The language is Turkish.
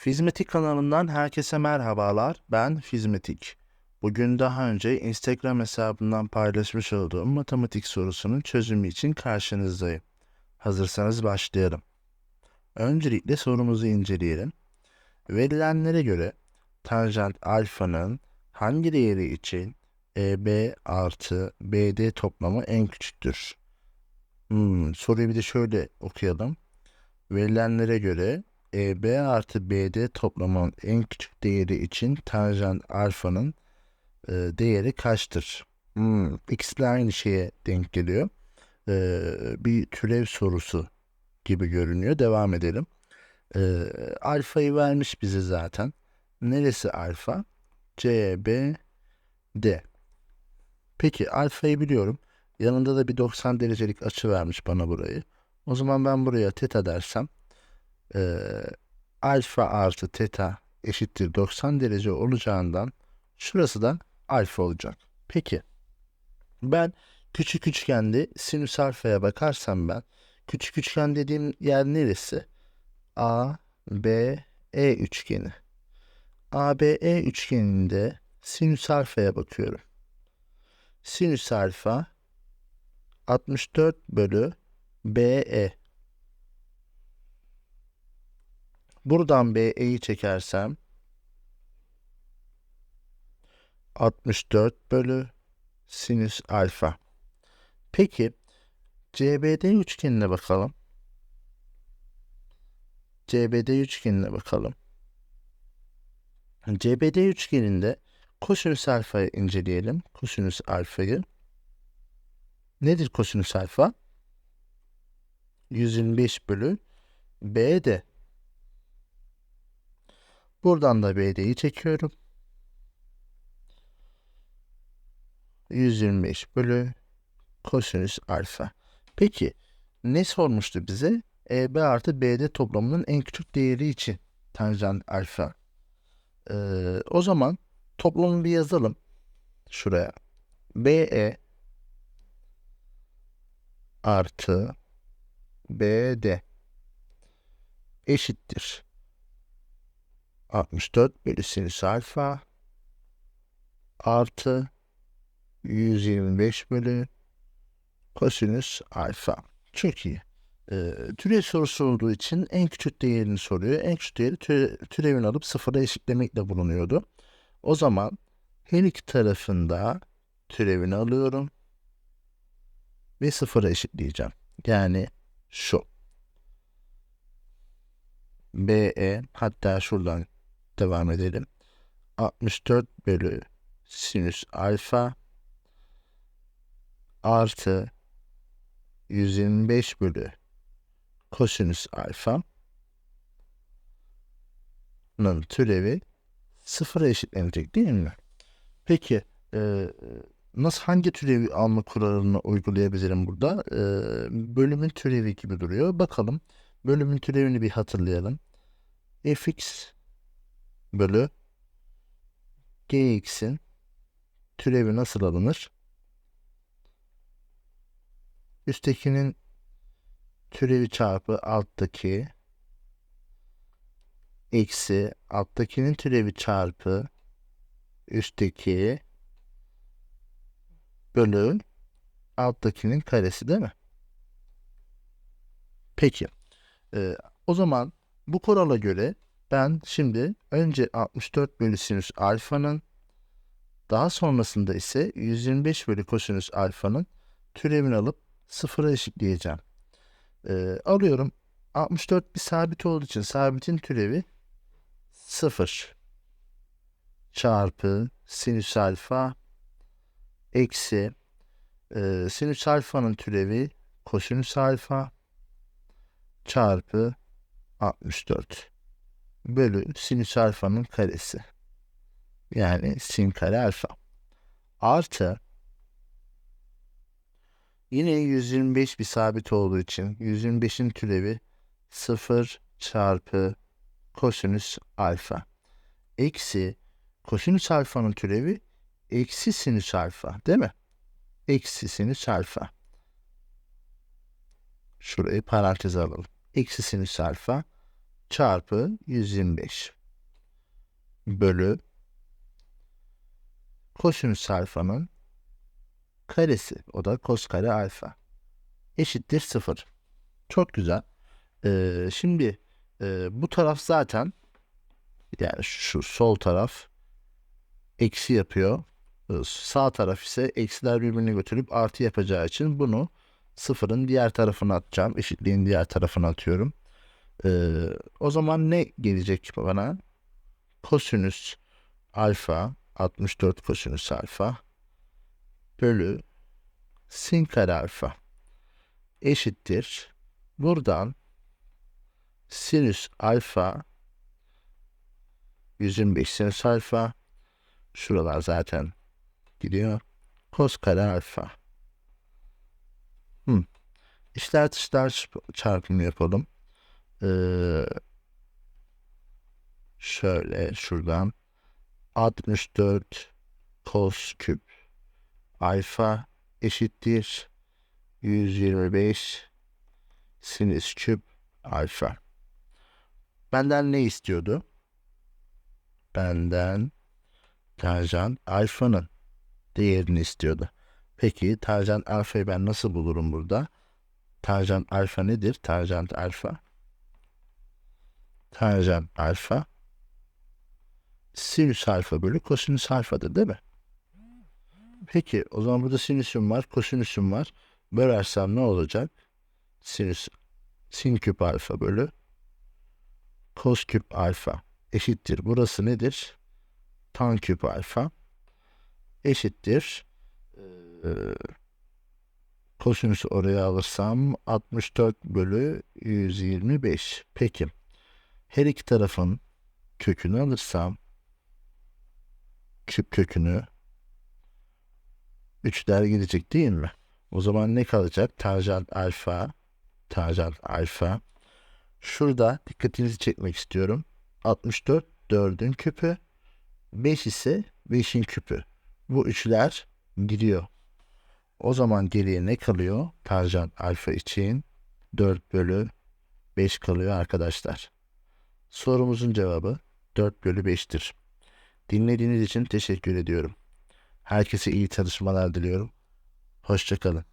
Fizmetik kanalından herkese merhabalar. Ben Fizmetik. Bugün daha önce Instagram hesabından paylaşmış olduğum matematik sorusunun çözümü için karşınızdayım. Hazırsanız başlayalım. Öncelikle sorumuzu inceleyelim. Verilenlere göre tanjant alfanın hangi değeri için EB artı BD toplamı en küçüktür? Hmm, soruyu bir de şöyle okuyalım. Verilenlere göre EB artı BD toplamının en küçük değeri için tanjant alfanın e, değeri kaçtır? Hmm, ikisi de aynı şeye denk geliyor. E, bir türev sorusu gibi görünüyor. Devam edelim. E, alfayı vermiş bize zaten. Neresi alfa? C, B, D. Peki alfayı biliyorum. Yanında da bir 90 derecelik açı vermiş bana burayı. O zaman ben buraya teta dersem e, alfa artı teta eşittir 90 derece olacağından şurası da alfa olacak. Peki ben küçük üçgende sinüs alfaya bakarsam ben küçük üçgen dediğim yer neresi? A, B, E üçgeni. A, B, E üçgeninde sinüs alfaya bakıyorum. Sinüs alfa 64 bölü BE. Buradan BE'yi çekersem 64 bölü sinüs alfa. Peki CBD üçgenine bakalım. CBD üçgenine bakalım. CBD üçgeninde kosinüs alfayı inceleyelim. Kosinüs alfayı. Nedir kosinüs alfa? 125 bölü BD. Buradan da BD'yi çekiyorum. 125 bölü kosinüs alfa. Peki ne sormuştu bize? EB artı BD toplamının en küçük değeri için tanjant alfa. Ee, o zaman toplamı bir yazalım. Şuraya. BE artı BD eşittir. 64 bölü sinüs alfa artı 125 bölü kosinüs alfa. Çok iyi. Ee, türev sorusu olduğu için en küçük değerini soruyor. En küçük değeri türe, türevini alıp sıfıra eşitlemekle bulunuyordu. O zaman her iki tarafında türevini alıyorum ve sıfıra eşitleyeceğim. Yani şu. BE hatta şuradan devam edelim. 64 bölü sinüs alfa artı 125 bölü kosinüs alfa nın türevi sıfıra eşitlenecek değil mi? Peki e, nasıl hangi türevi alma kuralını uygulayabilirim burada? E, bölümün türevi gibi duruyor. Bakalım bölümün türevini bir hatırlayalım. fx bölü gx'in türevi nasıl alınır? Üsttekinin türevi çarpı alttaki eksi alttakinin türevi çarpı üstteki bölü alttakinin karesi değil mi? Peki. Ee, o zaman bu kurala göre ben şimdi önce 64 bölü sinüs alfanın daha sonrasında ise 125 bölü kosinüs alfanın türevini alıp sıfıra eşitleyeceğim. Ee, alıyorum. 64 bir sabit olduğu için sabitin türevi 0 çarpı sinüs alfa eksi e, sinüs alfanın türevi kosinüs alfa çarpı 64 bölü sinüs alfanın karesi. Yani sin kare alfa. Artı yine 125 bir sabit olduğu için 125'in türevi 0 çarpı kosinüs alfa. Eksi kosinüs alfanın türevi eksi sinüs alfa değil mi? Eksi sinüs alfa. Şurayı parantez alalım. Eksi sinüs alfa çarpı 125 bölü kosinüs alfanın karesi o da kos kare alfa eşittir 0. Çok güzel. Ee, şimdi e, bu taraf zaten yani şu sol taraf eksi yapıyor. Ee, Sağ taraf ise eksiler birbirini götürüp artı yapacağı için bunu sıfırın diğer tarafına atacağım. Eşitliğin diğer tarafına atıyorum. Ee, o zaman ne gelecek bana? Kosinüs alfa 64 kosinüs alfa bölü sin kare alfa eşittir. Buradan sinüs alfa 125 sinüs alfa şuralar zaten gidiyor. Kos kare alfa. Hmm. İşler dışlar çarpımı yapalım. Ee, şöyle şuradan 64 kos küp alfa eşittir 125 sinüs küp alfa. Benden ne istiyordu? Benden tanjant alfanın değerini istiyordu. Peki tanjant alfayı ben nasıl bulurum burada? Tanjant alfa nedir? Tanjant alfa. Tanjant alfa sinüs alfa bölü kosinüs alfadır değil mi? Peki o zaman burada sinüsüm var, kosinüsüm var. Bölersem ne olacak? Sinüs sin küp alfa bölü kos küp alfa eşittir. Burası nedir? Tan küp alfa eşittir. Ee, kosinüsü oraya alırsam 64 bölü 125. Peki. Her iki tarafın kökünü alırsam küp kökünü 3'ler gidecek değil mi? O zaman ne kalacak? Tanjant alfa tanjant alfa. Şurada dikkatinizi çekmek istiyorum. 64 4'ün küpü. 5 ise 5'in küpü. Bu üçler gidiyor. O zaman geriye ne kalıyor? Tanjant alfa için 4 bölü 5 kalıyor arkadaşlar. Sorumuzun cevabı 4 bölü 5'tir. Dinlediğiniz için teşekkür ediyorum. Herkese iyi çalışmalar diliyorum. Hoşçakalın.